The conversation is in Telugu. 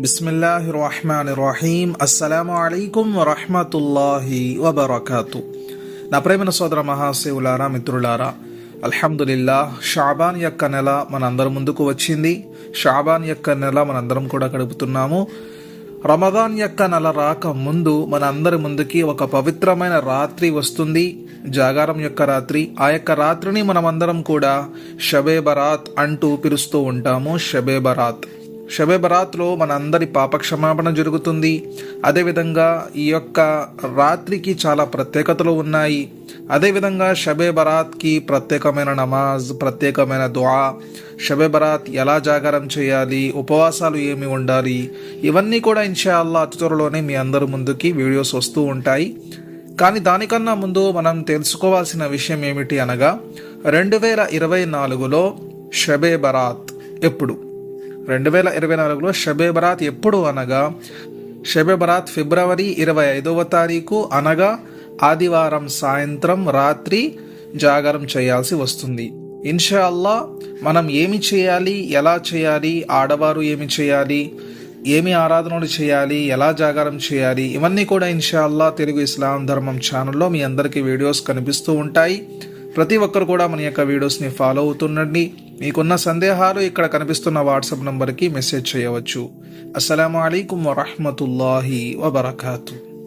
బిస్మిల్లాహి రహమాన్ రహీం అస్సలాము అలైకుం వరహమతుల్లాహి వబర్కాతు. నా ప్రేమన సోదర మహాశివులారా మిత్రులారా అల్హమ్దులిల్లా షాబాన్ యొక్క నెల మనందరం ముందుకు వచ్చింది. షాబాన్ యొక్క నెల మనందరం కూడా గడుపుతున్నాము. రమదాన్ యొక్క నెల రాక ముందు మన అందరి ముందుకి ఒక పవిత్రమైన రాత్రి వస్తుంది. జాగారం యొక్క రాత్రి. ఆ యొక్క రాత్రిని మనమందరం కూడా షబే బరాత్ అంటూ పిలుస్తూ ఉంటాము. షబే బరాత్ షబే బరాత్లో మన అందరి పాపక్షమాపణ జరుగుతుంది. అదేవిధంగా ఈ యొక్క రాత్రికి చాలా ప్రత్యేకతలు ఉన్నాయి. అదేవిధంగా షబే బరాత్కి ప్రత్యేకమైన నమాజ్ ప్రత్యేకమైన దుఆ షబే బరాత్ ఎలా జాగారం చేయాలి ఉపవాసాలు ఏమి ఉండాలి ఇవన్నీ కూడా ఇన్షాల్లా అతి త్వరలోనే మీ అందరి ముందుకి వీడియోస్ వస్తూ ఉంటాయి. కానీ దానికన్నా ముందు మనం తెలుసుకోవాల్సిన విషయం ఏమిటి అనగా రెండు వేల ఇరవై నాలుగులో షబే బరాత్ ఎప్పుడు? రెండు వేల ఇరవై నాలుగులో షబే బరాత్ ఎప్పుడు అనగా షబే బరాత్ ఫిబ్రవరి ఇరవై ఐదవ తారీఖు అనగా ఆదివారం సాయంత్రం రాత్రి జాగరం చేయాల్సి వస్తుంది. ఇన్షా అల్లా మనం ఏమి చేయాలి ఎలా చేయాలి ఆడవారు ఏమి చేయాలి ఏమి ఆరాధనలు చేయాలి ఎలా జాగారం చేయాలి ఇవన్నీ కూడా ఇన్షాల్లా తెలుగు ఇస్లాం ధర్మం ఛానల్లో మీ అందరికీ వీడియోస్ కనిపిస్తూ ఉంటాయి. ప్రతి ఒక్కరు కూడా మన యొక్క వీడియోస్ని ఫాలో అవుతుండండి. మీకున్న సందేహాలు ఇక్కడ కనిపిస్తున్న వాట్సాప్ నంబర్కి మెసేజ్ చేయవచ్చు. అస్సలం అయికం వరహమతుల్లాహి వబర్కాతూ.